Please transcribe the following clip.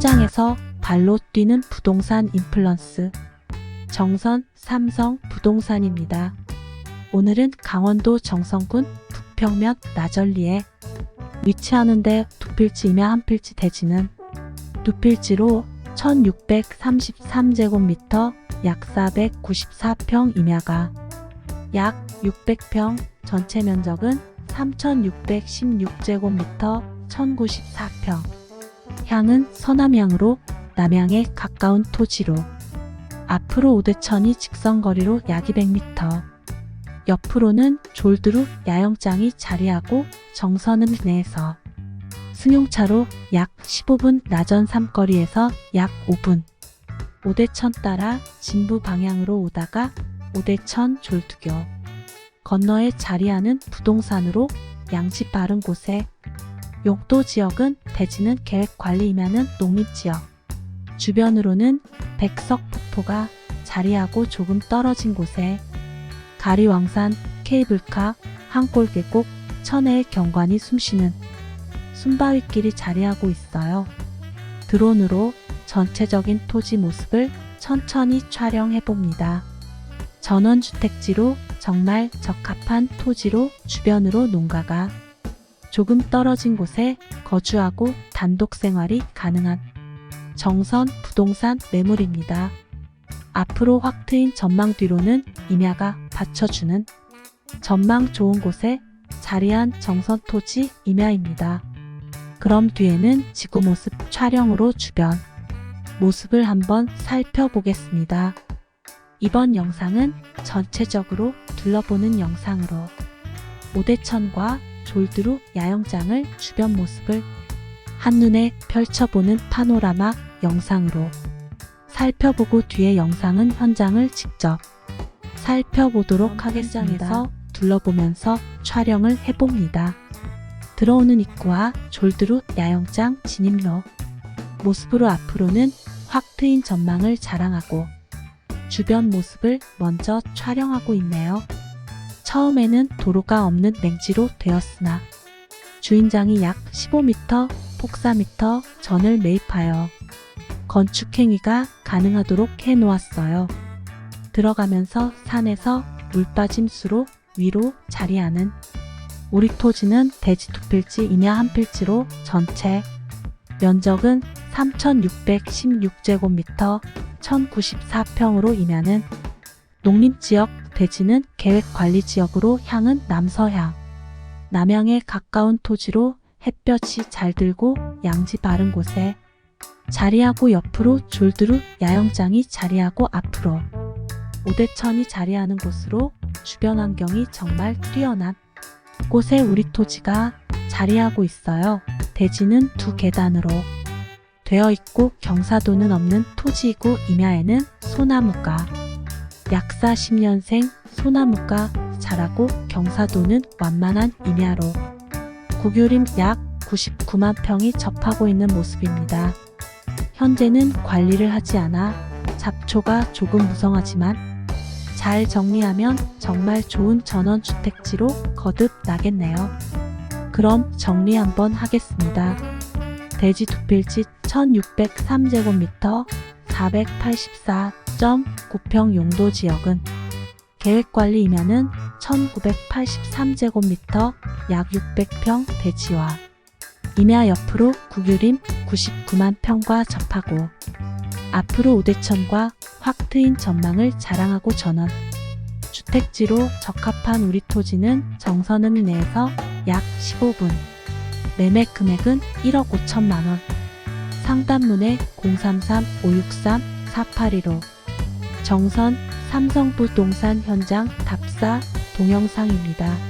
서울에서 발로 뛰는 부동산 인플루언스 정선 삼성 부동산입니다. 오늘은 강원도 정선군 북평면 나절리에 위치하는데 두 필지 임야 한 필지 대지는 두 필지로 1633제곱미터 약 494평 임야가 약 600평 전체 면적은 3616제곱미터 1094평 향은 서남향으로 남향에 가까운 토지로. 앞으로 오대천이 직선거리로 약 200m 옆으로는 졸드루 야영장이 자리하고 정선은 내에서. 승용차로 약 15분 나전 삼거리에서 약 5분. 오대천 따라 진부 방향으로 오다가 오대천 졸두교. 건너에 자리하는 부동산으로 양지 바른 곳에 용도 지역은 대지는 계획 관리 임야는 농립 지역 주변으로는 백석 폭포가 자리하고 조금 떨어진 곳에 가리왕산, 케이블카, 한골계곡, 천혜의 경관이 숨쉬는 순바위길이 자리하고 있어요. 드론으로 전체적인 토지 모습을 천천히 촬영해 봅니다. 전원주택지로 정말 적합한 토지로 주변으로 농가가 조금 떨어진 곳에 거주하고 단독 생활이 가능한 정선 부동산 매물입니다. 앞으로 확 트인 전망 뒤로는 임야가 받쳐주는 전망 좋은 곳에 자리한 정선 토지 임야입니다. 그럼 뒤에는 지구 모습 촬영으로 주변 모습을 한번 살펴보겠습니다. 이번 영상은 전체적으로 둘러보는 영상으로 오대천과 졸드루 야영장을 주변 모습을 한눈에 펼쳐보는 파노라마 영상으로 살펴보고 뒤에 영상은 현장을 직접 살펴보도록 하겠습니다. 둘러보면서 촬영을 해봅니다. 들어오는 입구와 졸드루 야영장 진입로 모습으로 앞으로는 확 트인 전망을 자랑하고 주변 모습을 먼저 촬영하고 있네요. 처음에는 도로가 없는 맹지로 되었으나 주인장이 약 15m, 폭 4m 전을 매입하여 건축 행위가 가능하도록 해 놓았어요. 들어가면서 산에서 물 빠짐수로 위로 자리하는 우리 토지는 대지 두 필지 임야 한 필지로 전체 면적은 3616제곱미터 1094평으로 임야는 농림지역 대지는 계획관리지역으로 향은 남서향 남향에 가까운 토지로 햇볕이 잘 들고 양지 바른 곳에 자리하고 옆으로 졸드루 야영장이 자리하고 앞으로 오대천이 자리하는 곳으로 주변 환경이 정말 뛰어난 곳에 우리 토지가 자리하고 있어요. 대지는 두 계단으로 되어 있고 경사도는 없는 토지이고 임야에는 소나무가 약사 10년생 소나무가 자라고 경사도는 완만한 임야로 국유림 약 99만 평이 접하고 있는 모습입니다. 현재는 관리를 하지 않아 잡초가 조금 무성하지만 잘 정리하면 정말 좋은 전원주택지로 거듭 나겠네요. 그럼 정리 한번 하겠습니다. 대지 두 필지 1603제곱미터 484.9평 용도 지역은 계획관리 임야는 1983제곱미터 약 600평 대지와 임야 옆으로 국유림 99만 평과 접하고 앞으로 오대천과 확 트인 전망을 자랑하고 전원. 주택지로 적합한 우리 토지는 정선음 내에서 약 15분. 매매 금액은 1억 5천만 원. 상단문에 033-563-4815 정선 삼성 부동산 현장 답사 동영상입니다.